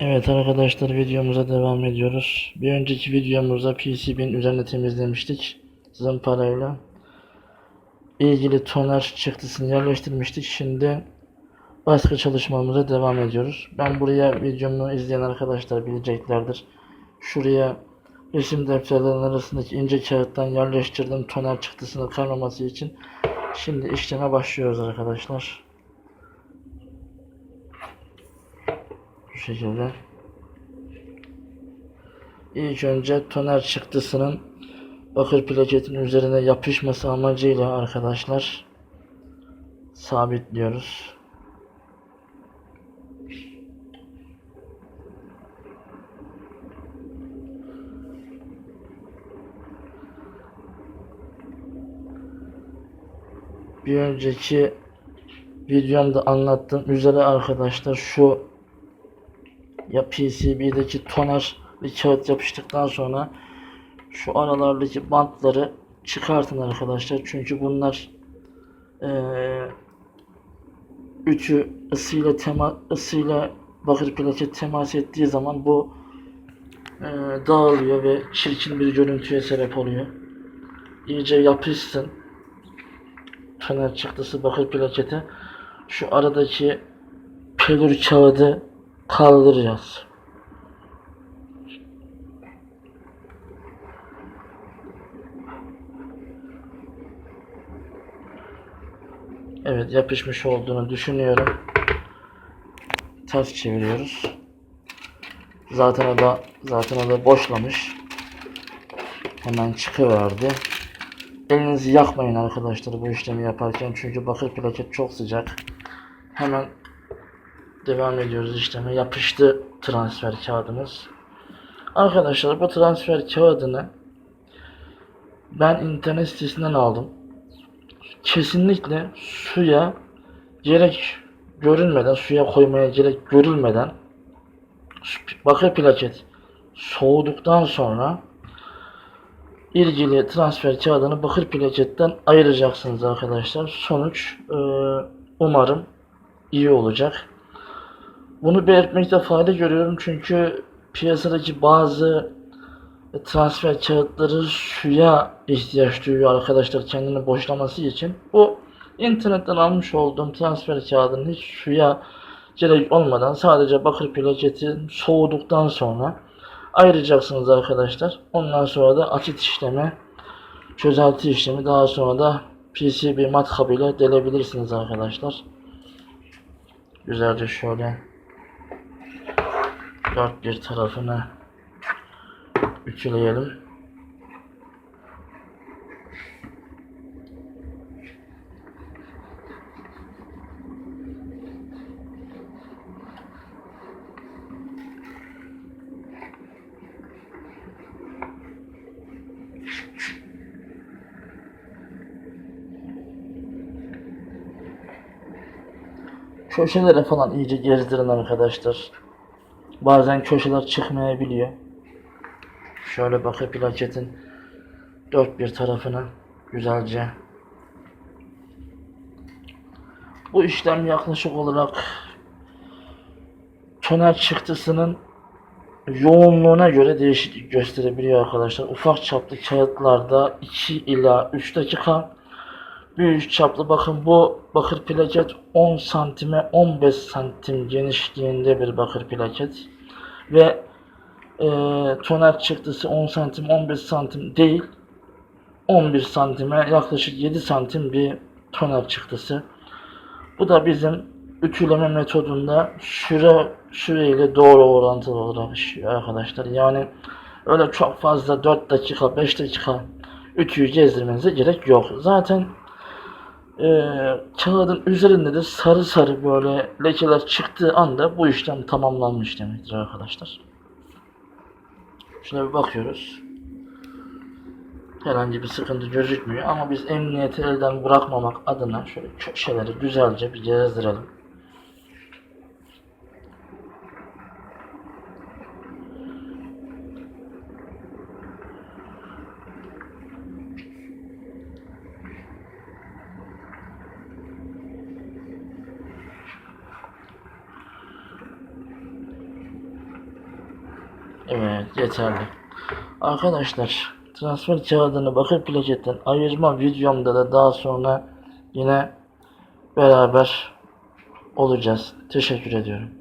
Evet arkadaşlar videomuza devam ediyoruz. Bir önceki videomuzda PCB'nin üzerine temizlemiştik. Zımparayla. ilgili toner çıktısını yerleştirmiştik. Şimdi başka çalışmamıza devam ediyoruz. Ben buraya videomu izleyen arkadaşlar bileceklerdir. Şuraya resim defterlerinin arasındaki ince kağıttan yerleştirdim toner çıktısını kaymaması için. Şimdi işleme başlıyoruz arkadaşlar. Bu şekilde. İlk önce toner çıktısının bakır plaketin üzerine yapışması amacıyla arkadaşlar sabitliyoruz. Bir önceki videomda anlattığım üzere arkadaşlar şu ya PCB'deki toner bir kağıt yapıştıktan sonra şu aralardaki bantları çıkartın arkadaşlar. Çünkü bunlar eee üçü ısıyla tema ısıyla bakır plaket temas ettiği zaman bu eee, dağılıyor ve çirkin bir görüntüye sebep oluyor. İyice yapışsın. Toner çıktısı bakır plakete. Şu aradaki pelür kağıdı kaldıracağız. Evet yapışmış olduğunu düşünüyorum. Ters çeviriyoruz. Zaten o da zaten o da boşlamış. Hemen çıkıverdi. Elinizi yakmayın arkadaşlar bu işlemi yaparken çünkü bakır plaket çok sıcak. Hemen devam ediyoruz işleme. Yapıştı transfer kağıdımız. Arkadaşlar bu transfer kağıdını ben internet sitesinden aldım. Kesinlikle suya gerek görülmeden, suya koymaya gerek görülmeden bakır plaket soğuduktan sonra ilgili transfer kağıdını bakır plaketten ayıracaksınız arkadaşlar. Sonuç umarım iyi olacak. Bunu belirtmekte fayda görüyorum çünkü piyasadaki bazı transfer kağıtları suya ihtiyaç duyuyor arkadaşlar kendini boşlaması için. Bu internetten almış olduğum transfer kağıdının hiç suya gerek olmadan sadece bakır plaketin soğuduktan sonra ayıracaksınız arkadaşlar. Ondan sonra da açıt işlemi, çözelti işlemi daha sonra da PCB matkabıyla delebilirsiniz arkadaşlar. Güzelce şöyle dört bir tarafını ütüleyelim. Köşelere falan iyice gezdirin arkadaşlar. Bazen köşeler çıkmayabiliyor. Şöyle bakır plaketin dört bir tarafını güzelce bu işlem yaklaşık olarak toner çıktısının yoğunluğuna göre değişiklik gösterebiliyor arkadaşlar. Ufak çaplı kağıtlarda 2 ila 3 dakika büyük çaplı bakın bu bakır plaket 10 santime 15 santim genişliğinde bir bakır plaket ve e, toner çıktısı 10 santim 15 santim değil 11 santime yaklaşık 7 santim bir toner çıktısı. Bu da bizim ütüleme metodunda süre süreyle doğru orantılı olarak işliyor arkadaşlar. Yani öyle çok fazla 4 dakika 5 dakika ütüyü gezdirmenize gerek yok. Zaten e, kağıdın üzerinde de sarı sarı böyle lekeler çıktığı anda bu işlem tamamlanmış demektir arkadaşlar. Şuna bir bakıyoruz. Herhangi bir sıkıntı gözükmüyor ama biz emniyeti elden bırakmamak adına şöyle köşeleri güzelce bir gezdirelim. Evet yeterli. Arkadaşlar transfer kağıdını bakır plaketten ayırma videomda da daha sonra yine beraber olacağız. Teşekkür ediyorum.